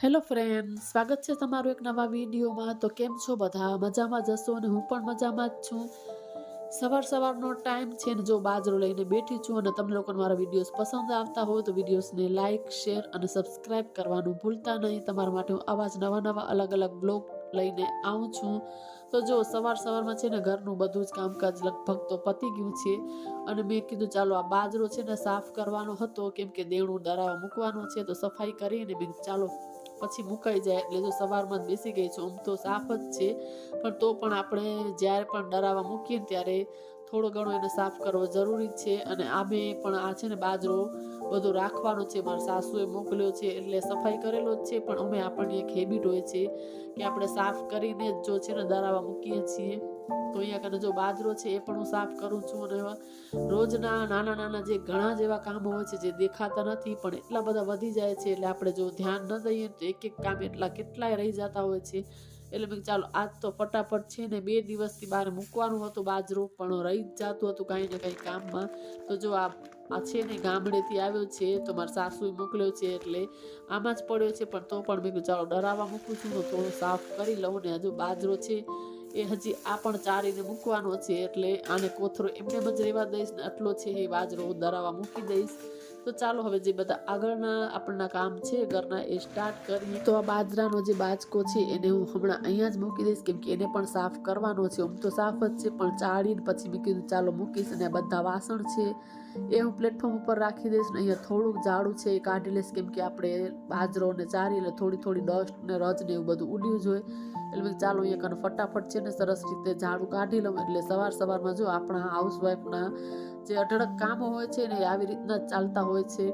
Hello friend સ્વાગત છે તમારું એક નવા વિડીયોમાં. તો કેમ છો બધા? મજામાં જશો અને હું પણ મજામાં જ છું. સવાર સવારનો ટાઈમ છે ને જો બાજરો લઈને બેઠી છું અને તમને લોકોને મારા વિડીયોઝ પસંદ આવતા હોય તો વિડીયોઝને લાઇક શેર અને સબસ્ક્રાઇબ કરવાનું ભૂલતા નહીં. તમારા માટે હું આવા જ નવા નવા અલગ અલગ બ્લોગ લઈને આવું છું. તો જો સવાર સવારમાં છે ને ઘરનું બધું જ કામકાજ લગભગ તો પતી ગયું છે અને મેં કીધું ચાલો આ બાજરો છે ને સાફ કરવાનો હતો. કેમ કે દેણું દરાવા મૂકવાનું છે તો સફાઈ કરીને મેં ચાલો પછી મુકાઈ જાય એટલે જો સવારમાં જ બેસી ગઈ છું. આમ તો સાફ જ છે. પણ તો પણ આપણે જ્યારે પણ ડરાવા મૂકીએ ત્યારે થોડો ઘણો એને સાફ કરવો જરૂરી છે અને આમે પણ આ છે ને બાજરો બધો રાખવાનો છે. મારા સાસુએ મોકલ્યો છે એટલે સફાઈ કરેલો જ છે, પણ અમે આપણને એક હેબિટ હોય છે કે આપણે સાફ કરીને જ જો છે ને દરાવા મૂકીએ છીએ. તો અહીંયા કને જો બાજરો છે એ પણ હું સાફ કરું છું અને રોજના નાના નાના જે ઘણા જેવા કામો હોય છે જે દેખાતા નથી, પણ એટલા બધા વધી જાય છે એટલે આપણે જો ધ્યાન ન દઈએ તો એક એક કામ એટલા કેટલાય રહી જતા હોય છે એટલે મેં ચાલો, આજ તો ફટાફટ છે ને બે દિવસથી બહાર મૂકવાનું હતું, બાજરો પણ રહી જ જતું હતું કાંઈ ને કાંઈ કામમાં. તો જો આ આ છે ને ગામડેથી આવ્યો છે, તો મારા સાસુએ મોકલ્યો છે એટલે આમાં જ પડ્યો છે, પણ તો પણ મેં કીધું, ચાલો, ડરાવવા મૂકું છું તો થોડું સાફ કરી લઉં ને હજુ બાજરો છે, એ હજી આ પણ ચારીને મૂકવાનો છે, એટલે આને કોથરો એમને જ રહેવા દઈશ ને આટલો છે એ બાજરો હું ડરાવવા મૂકી દઈશ. તો ચાલો હવે જે બધા આગળના આપણના કામ છે, ઘરના એ સ્ટાર્ટ કરીએ. તો આ બાજરાનો જે બાજકો છે, એને હું હમણાં અહીંયા જ મૂકી દઈશ, કેમ કે એને પણ સાફ કરવાનો છે. આમ તો સાફ જ છે, પણ ચાળીને પછી મેં કીધું ચાલો મૂકીશ અને આ બધા વાસણ છે એ હું પ્લેટફોર્મ ઉપર રાખી દઈશ ને અહીંયા થોડુંક જાડું છે એ કાઢી લઈશ, કેમ કે આપણે બાજરો ને ચારી એટલે થોડી થોડી ડસ્ટ ને રજ ને એવું બધું ઉડ્યું જોઈએ એટલે મેં ચાલો અહીંયા કને ફટાફટ છે ને સરસ રીતે ઝાડું કાઢી લઉં. એટલે સવાર સવારમાં જો આપણા હાઉસવાઈફના જે અઢળક કામો હોય છે ને આવી રીતના ચાલતા હોય છે.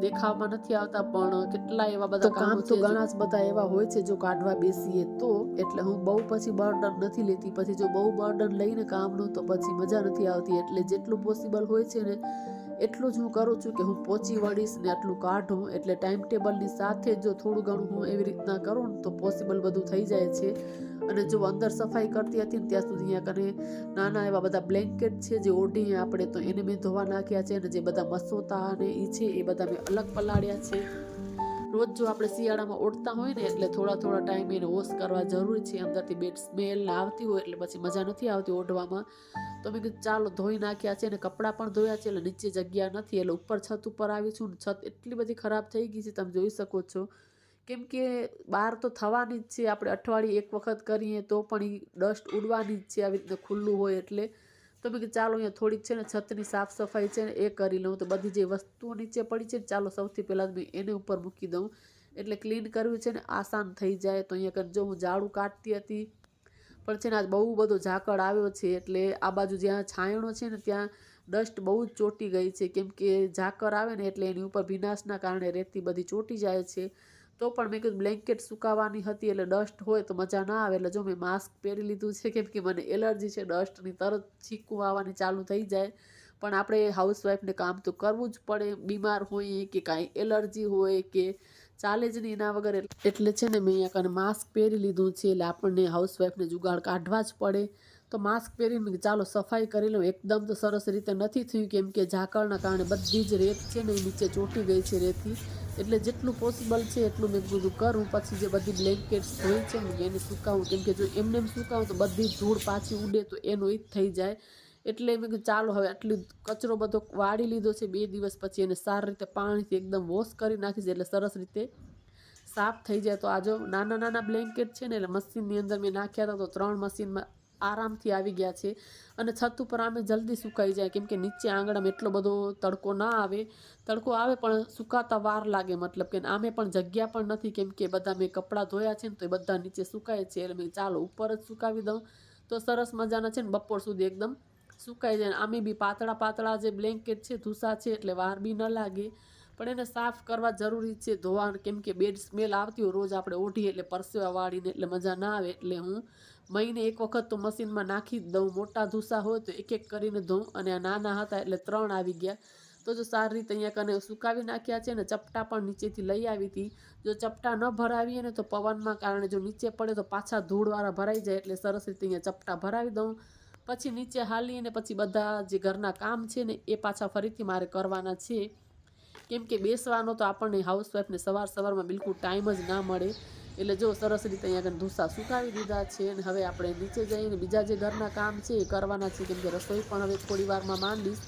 દેખાવામાં નથી આવતા પણ કેટલા એવા બધા કામ તો ઘણા જ બધા એવા હોય છે જો કાઢવા બેસીએ તો. એટલે હું બહુ પછી બર્ડન નથી લેતી. પછી જો બહુ બર્ડન લઈને કામનું તો પછી મજા નથી આવતી. એટલે જેટલું પોસિબલ હોય છે ને એટલું જ હું કરું છું કે હું પહોંચી વળીશ ને આટલું કાઢું. એટલે ટાઈમ ટેબલની સાથે જો થોડું ઘણું હું એવી રીતના કરું ને તો પોસિબલ બધું થઈ જાય છે. અને જો અંદર સફાઈ કરતી હતી ને ત્યાં સુધી અહીંયા કને નાના એવા બધા બ્લેન્કેટ છે જે ઓઢીએ આપણે તો એને મેં ધોવા નાખ્યા છે અને જે બધા મસોતા અને એ છે એ બધા મેં અલગ પલાળ્યા છે. રોજ જો આપણે શિયાળામાં ઓઢતા હોય ને એટલે થોડા થોડા ટાઈમ એને વોશ કરવા જરૂરી છે. અંદરથી બેડ સ્મેલ આવતી હોય એટલે પછી મજા નથી આવતી ઓઢવામાં. તો મેં કીધું ચાલો ધોઈ નાખ્યા છે અને કપડાં પણ ધોયા છે એટલે નીચે જગ્યા નથી એટલે ઉપર છત ઉપર આવી છું છત એટલી બધી ખરાબ થઈ ગઈ છે તમે જોઈ શકો છો. કેમ કે બહાર તો થવાની જ છે. આપણે અઠવાડિયે એક વખત કરીએ તો પણ એ ડસ્ટ ઉડવાની જ છે. આવી રીતે ખુલ્લું હોય એટલે તો મેં કીધું ચાલો અહીંયા થોડીક છે ને છતની સાફ સફાઈ છે ને એ કરી લઉં. તો બધી જે વસ્તુઓ નીચે પડી છે ને, ચાલો સૌથી પહેલાં મેં એને ઉપર મૂકી દઉં. એટલે ક્લીન કરવી છે ને, આસાન થઈ જાય. તો અહીંયા કરજો હું ઝાડું કાઢતી હતી, પણ છે ને આજ બહુ બધો ઝાકળ આવ્યો છે, એટલે આ બાજુ જ્યાં છાંયણો છે ને, ત્યાં ડસ્ટ બહુ જ ચોટી ગઈ છે. કેમ કે ઝાકર આવે ને, એટલે એની ઉપર ભીનાશના કારણે રેતી બધી ચોટી જાય છે. તો પણ મેં કીધું બ્લેન્કેટ સુકાવાની હતી એટલે ડસ્ટ હોય તો મજા ના આવે. એટલે જો મેં માસ્ક પહેરી લીધું છે, કેમ કે મને એલર્જી છે, ડસ્ટની તરત છીકું આવવાની ચાલુ થઈ જાય. પણ આપણે હાઉસવાઈફને કામ તો કરવું જ પડે. બીમાર હોઈએ કે કાંઈ એલર્જી હોય કે ચાલે જ નહીં એના વગર. એટલે છે ને મેં અહીંયા કને માસ્ક પહેરી લીધું છે. એટલે આપણને હાઉસવાઈફને જુગાડ કાઢવા જ પડે. તો માસ્ક પહેરીને ચાલો સફાઈ કરી લઉં. એકદમ તો સરસ રીતે નથી થયું, કેમ કે ઝાકળના કારણે બધી જ રેત છે ને નીચે ચોંટી ગઈ છે રેતી. એટલે જેટલું પોસિબલ છે એટલું મેં બધું કરું. પછી જે બધી બ્લેન્કેટ્સ હોય છે ને એને સુકાવું. કેમ કે જો એમને એમ સુકાવું તો બધી ધૂળ પાછી ઉડે તો એનો જ થઈ જાય. એટલે મેં કીધું ચાલો હવે આટલું કચરો બધો વાળી લીધો છે બે દિવસ પછી એને સારી રીતે પાણીથી એકદમ વોશ કરી નાખીશ એટલે સરસ રીતે સાફ થઈ જાય. તો આ જો નાના નાના બ્લેન્કેટ છે ને એટલે મશીનની અંદર મેં નાખ્યા હતા તો ત્રણ મશીનમાં આરામથી આવી ગયા છે. અને છત ઉપર આમે જલ્દી સુકાઈ જાય, કેમ કે નીચે આંગણામાં એટલો બધો તડકો ના આવે. તડકો આવે પણ સુકાતા વાર લાગે મતલબ કે આમે પણ જગ્યા પણ નથી, કેમ કે બધા મેં કપડાં ધોયા છે ને તો એ બધા નીચે સુકાય છે. એટલે મેં ચાલો ઉપર જ સુકાવી દઉં. તો સરસ મજાના છે ને બપોર સુધી એકદમ સુકાઈ જાય. આમે બી પાતળા પાતળા જે બ્લેન્કેટ છે, ધૂસા છે, એટલે વાર બી ન લાગે. પણ એને સાફ કરવા જરૂરી છે. ધોવા કેમ કે બેડ સ્મેલ આવતી હોય રોજ આપણે ઓઢીએ એટલે પરસેવા વાળીને એટલે મજા ના આવે એટલે હું મહિને એક વખત તો મશીનમાં નાખી જ દઉં. મોટા ધૂસા હોય તો એક એક કરીને ધોઉં અને આ નાના હતા એટલે ત્રણ આવી ગયા. તો જો સારી રીતે અહીંયા કને સુકાવી નાખ્યા છે ને ચપટા પણ નીચેથી લઈ આવી હતી. જો ચપટા ન ભરાવીએ ને તો પવનમાં કારણે જો નીચે પડે તો પાછા ધૂળવાળા ભરાઈ જાય એટલે સરસ રીતે અહીંયા ચપટા ભરાવી દઉં. પછી નીચે હાલીને પછી બધા જે ઘરના કામ છે ને એ પાછા ફરીથી મારે કરવાના છે. કેમ કે બેસવાનો તો આપણને હાઉસવાઈફને સવાર સવારમાં બિલકુલ ટાઈમ જ ના મળે. એટલે જો સરસ રીતે અહીંયા આગળ ધૂસા સુકાવી દીધા છે અને હવે આપણે નીચે જઈને બીજા જે ઘરના કામ છે એ કરવાના છે કેમ કે રસોઈ પણ હવે થોડી વારમાં માંડીશ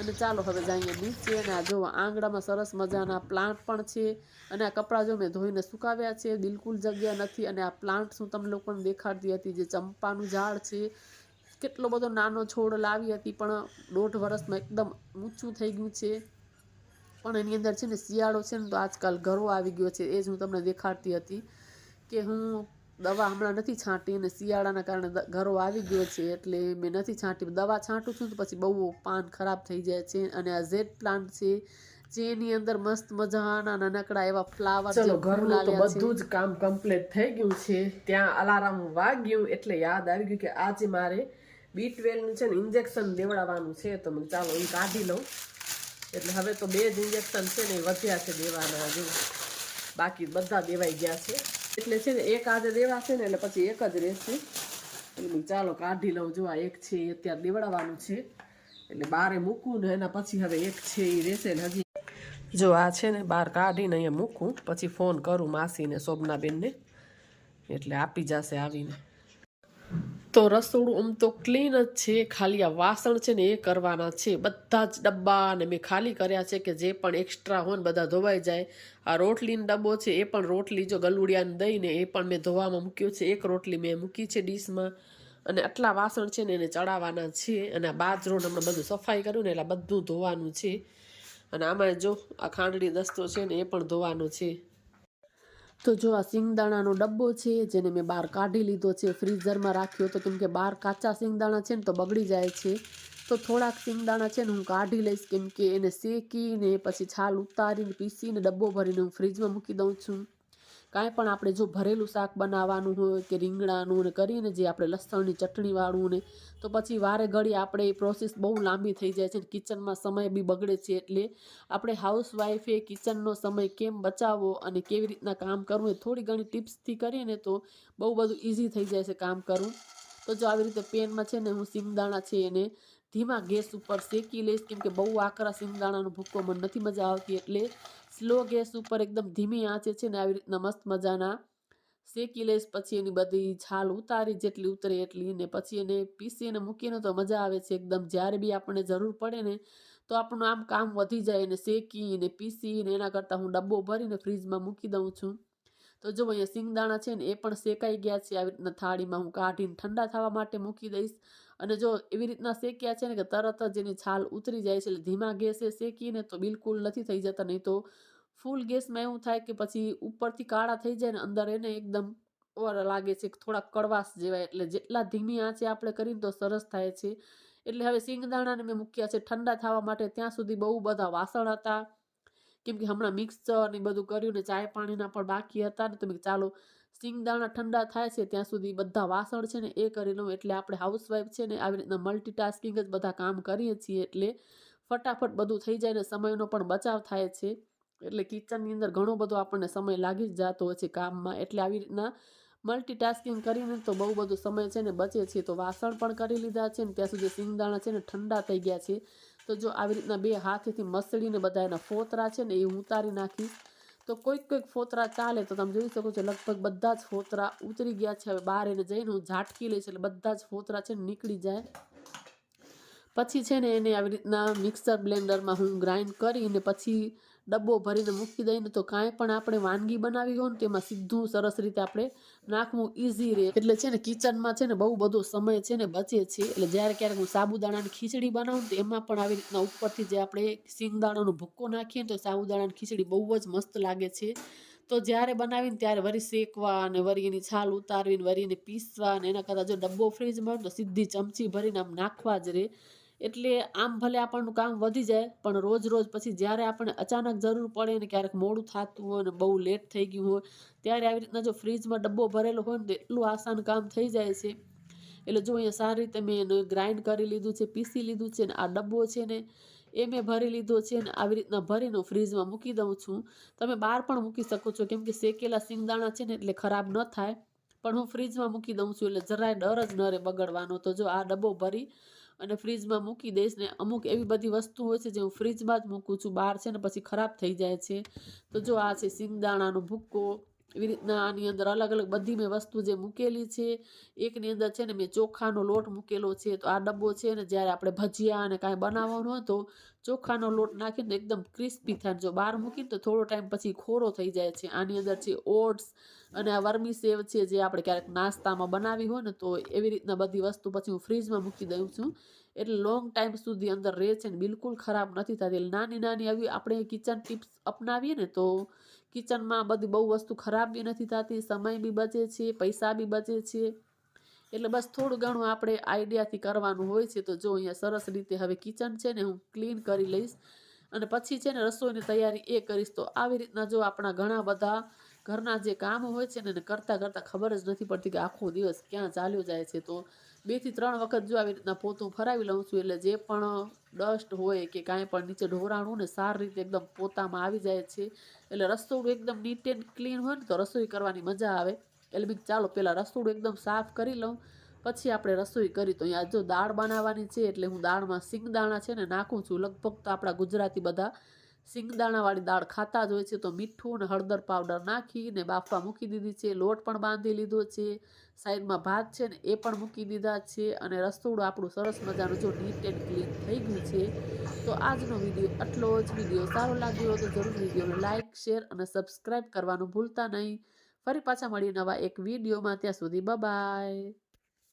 અને ચાલો હવે જઈએ નીચે અને આ જો આંગણામાં સરસ મજાના પ્લાન્ટ પણ છે. અને આ કપડાં જો મેં ધોઈને સુકાવ્યા છે. બિલકુલ જગ્યા નથી અને આ પ્લાન્ટ હું તમને લોકોને દેખાડતી હતી જે ચંપાનું ઝાડ છે. કેટલો બધો નાનો છોડ લાવી હતી પણ દોઢ વર્ષમાં એકદમ ઊંચું થઈ ગયું છે. પણ એની અંદર છે ને શિયાળો છે ને તો આજકાલ ઘરો આવી ગયો છે એ જ હું તમને દેખાડતી હતી કે હું દવા હમણાં નથી છાંટી અને શિયાળાના કારણે ઘરો આવી ગયો છે એટલે મેં નથી છાંટી. દવા છાંટું છું તો પછી બહુ પાન ખરાબ થઈ જાય છે અને આ ઝેડ પ્લાન્ટ છે જેની અંદર મસ્ત મજાના નાનકડા એવા ફ્લાવર ચલો ઘરનું તો બધું જ કામ કમ્પ્લીટ થઈ ગયું છે. ત્યાં અલાર્મ વાગ્યું એટલે યાદ આવી ગયું કે આજે મારે બી ટ્વેલ્વનું છે ને ઇન્જેક્શન દેવડાવવાનું છે. તો ચાલો હું કાઢી લઉં. એટલે હવે તો બે જ ઇન્જેક્શન છે ને વધ્યા છે દેવાના હજુ. બાકી બધા દેવાઈ ગયા છે. એટલે છે ને એક આજે દેવાશે ને એટલે પછી એક જ રહેશે. એટલે ચાલો કાઢી લઉં જો આ એક છે એ અત્યારે દેવડાવવાનું છે. એટલે બારે મૂકું ને એના પછી હવે એક છે એ રહેશે ને હજી. જો આ છે ને બહાર કાઢીને અહીંયા મૂકું. પછી ફોન કરું માસીને, શોભનાબેનને. એટલે આપી જશે આવીને. તો રસોડું આમ તો ક્લીન જ છે, ખાલી આ વાસણ છે ને એ કરવાના છે. બધા જ ડબ્બા ને મેં ખાલી કર્યા છે કે જે પણ એક્સ્ટ્રા હોય ને બધા ધોવાઈ જાય. આ રોટલીનો ડબ્બો છે, એ પણ રોટલી જો ગલુડિયાને દઈને એ પણ મેં ધોવામાં મૂક્યો છે. એક રોટલી મેં મૂકી છે ડીશમાં. અને આટલા વાસણ છે ને એને ચડાવવાના છે. અને આ બાજરોને હમણાં બધું સફાઈ કર્યું ને એટલે બધું ધોવાનું છે. અને આમાં જો આ ખાંડડી દસ્તો છે ને એ પણ ધોવાનો છે. તો જો આ સિંગદાણાનો ડબ્બો છે, જેને મેં બહાર કાઢી લીધો છે, ફ્રીઝરમાં રાખ્યો, તો કેમ કે બહાર કાચા સિંગદાણા છે ને, તો બગડી જાય છે. તો થોડાક સિંગદાણા છે ને, હું કાઢી લઈશ, કેમ કે એને શેકીને, પછી છાલ ઉતારીને, પીસીને, ડબ્બો ભરીને હું ફ્રીજમાં મૂકી દઉં છું. કાંઈ પણ આપણે જો ભરેલું શાક બનાવવાનું હોય કે રીંગણાનું ને કરીને જે આપણે લસણની ચટણીવાળું ને, તો પછી વારે ઘડી આપણે એ પ્રોસેસ બહુ લાંબી થઈ જાય છે કિચનમાં સમય બી બગડે છે એટલે આપણે હાઉસવાઈફે કિચનનો સમય કેમ બચાવવો અને કેવી રીતના કામ કરવું એ થોડી ઘણી ટિપ્સથી કરીને તો બહુ બધું ઇઝી થઈ જાય છે કામ કરવું. તો જો આવી રીતે પેનમાં છે ને હું સિંગદાણા છે એને ધીમા ગેસ ઉપર શેકી લઈશ કેમ કે બહુ આકરા સિંગદાણાનો ભૂક્કો મને નથી મજા આવતી એટલે સ્લો ગેસ ઉપર એકદમ ધીમી આંચે છે ને આવી રીતના મસ્ત મજાના શેકી લઈશ, પછી એની બધી છાલ ઉતારી જેટલી ઉતરે એટલી ને પછી એને પીસીને મૂકીને તો મજા આવે છે એકદમ. જ્યારે બી આપણને જરૂર પડે ને તો આપણું આમ કામ વધી જાય ને શેકીને પીસીને એના કરતાં હું ડબ્બો ભરીને ફ્રીજમાં મૂકી દઉં છું. તો જો અહીંયા સિંગદાણા છે ને એ પણ શેકાઈ ગયા છે. આવી રીતના થાળીમાં હું કાઢીને ઠંડા થવા માટે મૂકી દઈશ. અને જો એવી રીતના શેક્યા છે ને કે તરત જ એની છાલ ઉતરી જાય છે, એટલે ધીમા ગેસે શેકીને તો બિલકુલ નથી થઈ જતા, નહીં તો ફૂલ ગેસમાં એવું થાય કે પછી ઉપરથી કાળા થઈ જાય ને અંદર એને એકદમ ઓર લાગે છે થોડા કડવાશ જેવા, એટલે જેટલા ધીમી આંચે આપણે કરીને તો સરસ થાય છે. એટલે હવે સિંગદાણાને મેં મૂક્યા છે ઠંડા થવા માટે, ત્યાં સુધી બહુ બધા વાસણ હતા. કેમ કે હમણાં મિક્સર ને બધું કર્યું ને ચાય પાણીના પણ બાકી હતા ને તો ચાલો સિંગદાણા ઠંડા થાય છે, ત્યાં સુધી બધા વાસણ છે ને એ કરી લઉં. એટલે આપણે હાઉસવાઈફ છે ને આવી રીતના મલ્ટીટાસ્કિંગ જ બધા કામ કરીએ છીએ. એટલે ફટાફટ બધું થઈ જાય ને સમયનો પણ બચાવ થાય છે. એટલે કિચનની અંદર ઘણો બધો આપણને સમય લાગી જ જતો હોય છે કામમાં. એટલે આવી રીતના મલ્ટીટાસ્કિંગ કરીને તો બહુ બધો સમય છે ને બચે છે. તો વાસણ પણ કરી લીધા છે ને, ત્યાં સુધી સિંગદાણા છે ને ઠંડા થઈ ગયા છે. તો જો આવી રીતના બે હાથેથી મસળીને બધા એના ફોતરા છે ને એ ઉતારી નાખીશ. તો કોઈક કોઈક ફોતરા ચાલે તો તમે જોઈ શકો છો, લગભગ બધા જ ફોતરા ઉતરી ગયા છે. હવે બહાર એને જઈને હું ઝાટકી લઈશ એટલે બધા જ ફોતરા છે નીકળી જાય. પછી છે ને એને આવી રીતના મિક્સર બ્લેન્ડરમાં હું ગ્રાઇન્ડ કરીને પછી ડબ્બો ભરીને મૂકી દઈને તો કાંઈ પણ આપણે વાનગી બનાવી હોય ને તેમાં સીધું સરસ રીતે આપણે નાખવું ઇઝી રહે. એટલે છે ને, કિચનમાં છે ને બહુ બધો સમય છે ને બચે છે. એટલે જ્યારે ક્યારેક હું સાબુદાણાની ખીચડી બનાવું તો એમાં પણ આવી રીતના ઉપરથી જે આપણે સિંગદાણાનો ભૂક્કો નાખીએ ને તો સાબુદાણાની ખીચડી બહુ જ મસ્ત લાગે છે. તો જ્યારે બનાવીને ત્યારે વરી શેકવા અને વરી એની છાલ ઉતારવીને, વરી પીસવા અને એના કરતાં જો ડબ્બો ફ્રીજમાં તો સીધી ચમચી ભરીને આમ નાખવા જ રહે. એટલે આમ ભલે આપણનું કામ વધી જાય, પણ રોજ રોજ પછી જ્યારે આપણને અચાનક જરૂર પડે ને ક્યારેક મોડું થતું હોય ને બહુ લેટ થઈ ગયું હોય, ત્યારે આવી રીતના જો ફ્રીજમાં ડબ્બો ભરેલો હોય ને તો એટલું આસાન કામ થઈ જાય છે. એટલે જો અહીંયા સારી રીતે મેં એને ગ્રાઇન્ડ કરી લીધું છે, પીસી લીધું છે ને આ ડબ્બો છે ને એ મેં ભરી લીધો છે ને આવી રીતના ભરીને ફ્રીજમાં મૂકી દઉં છું. તમે બહાર પણ મૂકી શકો છો, કેમ કે શેકેલા સિંગદાણા છે ને એટલે ખરાબ ન થાય. પણ હું ફ્રીજમાં મૂકી દઉં છું એટલે જરાય ડર જ ન રહે બગડવાનો. તો જો આ ડબ્બો ભરી અને ફ્રીજમાં મૂકી દઈશ ને અમુક એવી બધી વસ્તુ હોય છે જે હું ફ્રીજમાં જ મૂકું છું, બહાર છે ને પછી ખરાબ થઈ જાય છે. તો જો આ છે સિંગદાણાનો ભૂક્કો, એવી રીતના આની અંદર અલગ અલગ બધી મેં વસ્તુ જે મૂકેલી છે, એકની અંદર છે ને મેં ચોખાનો લોટ મૂકેલો છે. તો આ ડબ્બો છે ને જ્યારે આપણે ભજીયા અને કાંઈ બનાવવાનું હોય તો ચોખાનો લોટ નાખીને એકદમ ક્રિસ્પી થાય જો બહાર મૂકીને તો થોડો ટાઈમ પછી ખોરો થઈ જાય છે. આની અંદર છે ઓટ્સ અને આ વર્મી સેવ છે જે આપણે ક્યારેક નાસ્તામાં બનાવી હોય ને તો એવી રીતના બધી વસ્તુ પછી હું ફ્રીજમાં મૂકી દઉં છું. એટલે લોંગ ટાઈમ સુધી અંદર રહે છે ને બિલકુલ ખરાબ નથી થતી. એટલે નાની નાની આવી આપણે કિચન ટિપ્સ અપનાવીએ ને તો કિચનમાં બધી બહુ વસ્તુ ખરાબ બી નથી થતી, સમય બી બચે છે, પૈસા બી બચે છે. એટલે બસ થોડું ઘણું આપણે આઈડિયાથી કરવાનું હોય છે. તો જો અહીંયા સરસ રીતે હવે કિચન છે ને હું ક્લીન કરી લઈશ. અને પછી છે ને રસોઈની તૈયારી એ કરીશ. તો આવી રીતના જો આપણા ઘણા બધા ઘરના જે કામ હોય છે ને એને કરતાં કરતાં ખબર જ નથી પડતી કે આખો દિવસ ક્યાં ચાલ્યો જાય છે. તો બેથી ત્રણ વખત જો આવી રીતના પોતું ફરાવી લઉં છું એટલે જે પણ ડસ્ટ હોય કે કાંઈ પણ નીચે ઢોરાણું ને સારી રીતે એકદમ પોતામાં આવી જાય છે. એટલે રસોડું એકદમ નીટ એન્ડ ક્લીન હોય ને તો રસોઈ કરવાની મજા આવે. એટલે મેં ચાલો પહેલાં રસોડું એકદમ સાફ કરી લઉં. પછી આપણે રસોઈ કરી તો અહીંયા જો દાળ બનાવવાની છે એટલે હું દાળમાં સિંગદાણા છે ને નાખું છું. લગભગ તો આપણા ગુજરાતી બધા સિંગદાણાવાળી દાળ ખાતા જ હોય છે, તો મીઠું અને હળદર પાવડર નાખીને બાફવા મૂકી દીધી છે. લોટ પણ બાંધી લીધો છે. સાઈડમાં ભાત છે ને એ પણ મૂકી દીધા છે અને રસોડું આપણું સરસ મજાનું જો નીટ એન્ડ ક્લીન થઈ ગયું છે. તો આજનો વીડિયો આટલો જ. વીડિયો સારો લાગ્યો તો જરૂર વિડીયોને લાઇક શેર અને સબસ્ક્રાઈબ કરવાનું ભૂલતા નહીં. ફરી પાછા મળીએ નવા એક વિડીયોમાં. ત્યાં સુધી બાય